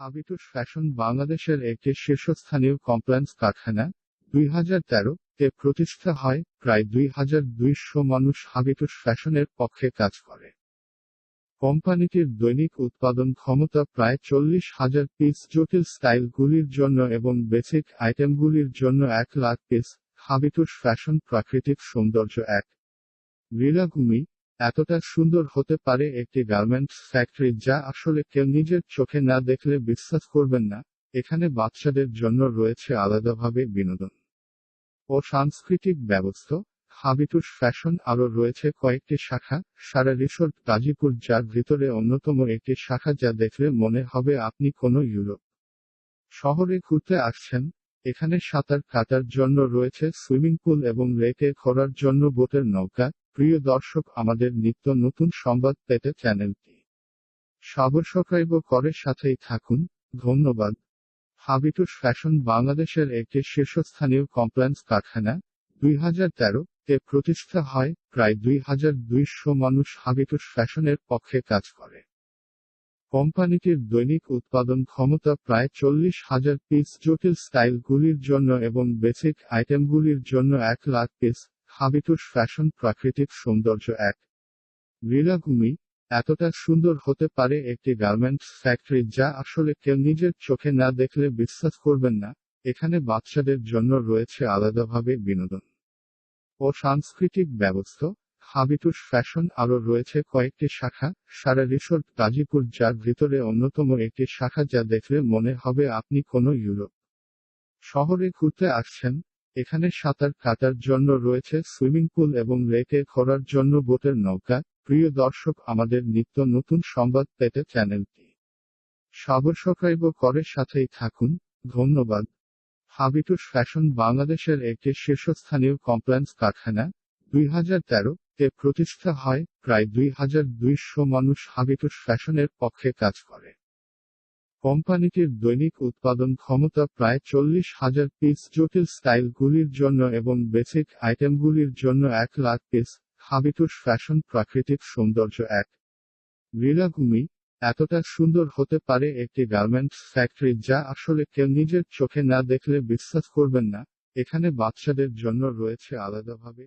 হাবিটুস fashion বাংলাদেশের একটি শীর্ষস্থানীয় কমপ্লায়েন্স কারখানা, দুই হাজার তেরো তে প্রতিষ্ঠা হয়, প্রায় দুই হাজার দুইশো মানুষ হাবিটুস ফ্যাশনের পক্ষে কাজ করে। কোম্পানিটির দৈনিক উৎপাদন ক্ষমতা প্রায় চল্লিশ হাজার পিস জটিল স্টাইলগুলির জন্য এবং বেসিক আইটেমগুলির জন্য এক লাখ পিস হাবিটুস ফ্যাশন প্রাকৃতিক সৌন্দর্য এক। লীলাভূমি এতটা সুন্দর হতে পারে একটি গার্মেন্টস ফ্যাক্টরি যা আসলে কেউ নিজের চোখে না দেখলে বিশ্বাস করবেন না, এখানে বাচ্চাদের জন্য রয়েছে আলাদাভাবে বিনোদন। ও সাংস্কৃতিক ব্যবস্থা হাবিটুস ফ্যাশন আরও রয়েছে কয়েকটি শাখা, সারা রিসোর্ট গাজীপুর যার ভিতরে অন্যতম একটি শাখা যা দেখলে মনে হবে আপনি কোনো ইউরোপ শহরে ঘুরতে আসছেন, এখানে সাঁতার কাটার জন্য রয়েছে সুইমিং পুল এবং লেকে ঘোরার জন্য বোটের নৌকা প্রিয় দর্শক, আমাদের নিত্য নতুন সংবাদ পেতে চ্যানেলটি সাবস্ক্রাইব করে সাথেই থাকুন। ধন্যবাদ। হাবিটুস ফ্যাশন বাংলাদেশের একটি শীর্ষস্থানীয় কমপ্লায়েন্স কারখানা, দুই হাজার তে প্রতিষ্ঠা হয়। প্রায় দুই হাজার দুইশো মানুষ হাবিটুস ফ্যাশনের পক্ষে কাজ করে। কোম্পানিটির দৈনিক উৎপাদন ক্ষমতা প্রায় চল্লিশ হাজার পিস, জটিল স্টাইলগুলির জন্য এবং বেসিক আইটেমগুলির জন্য এক লাখ পিস। হাবিটুস ফ্যাশন প্রাকৃতিক সৌন্দর্য এক। লীলাভূমি এতটা সুন্দর হতে পারে একটি গার্মেন্টস ফ্যাক্টরি যা আসলে কেউ নিজের চোখে না দেখলে বিশ্বাস করবেন না, এখানে বাচ্চাদের জন্য রয়েছে আলাদাভাবে বিনোদন। ও সাংস্কৃতিক ব্যবস্থা, হাবিটুস ফ্যাশন আরও রয়েছে কয়েকটি শাখা, সারা রিসোর্ট গাজীপুর যার ভিতরে অন্যতম একটি শাখা যা দেখলে মনে হবে আপনি কোনো ইউরোপ। শহরে ঘুরতে আসছেন এখানে সাঁতার কাটার জন্য রয়েছে সুইমিং পুল এবং লেকে ঘোরার জন্য বোটের নৌকা। প্রিয় দর্শক, আমাদের নিত্য নতুন সংবাদ পেতে চ্যানেলটি সাবস্ক্রাইব করে সাথেই থাকুন। ধন্যবাদ। হাবিটুস ফ্যাশন বাংলাদেশের একটি শীর্ষস্থানীয় কমপ্লায়েন্স কারখানা। দুই হাজার তেরো তে প্রতিষ্ঠা হয়। প্রায় দুই হাজার দুইশো মানুষ হাবিটুস ফ্যাশনের পক্ষে কাজ করে। কোম্পানিটির দৈনিক উৎপাদন ক্ষমতা প্রায় চল্লিশ হাজার পিস জটিল স্টাইলগুলির জন্য এবং বেসিক আইটেমগুলির জন্য এক লাখ পিস হাবিটুস ফ্যাশন প্রাকৃতিক সৌন্দর্য এক। লীলাভূমি এতটা সুন্দর হতে পারে একটি গার্মেন্টস ফ্যাক্টরি যা আসলে কেউ নিজের চোখে না দেখলে বিশ্বাস করবেন না। এখানে বাচ্চাদের জন্য রয়েছে আলাদাভাবে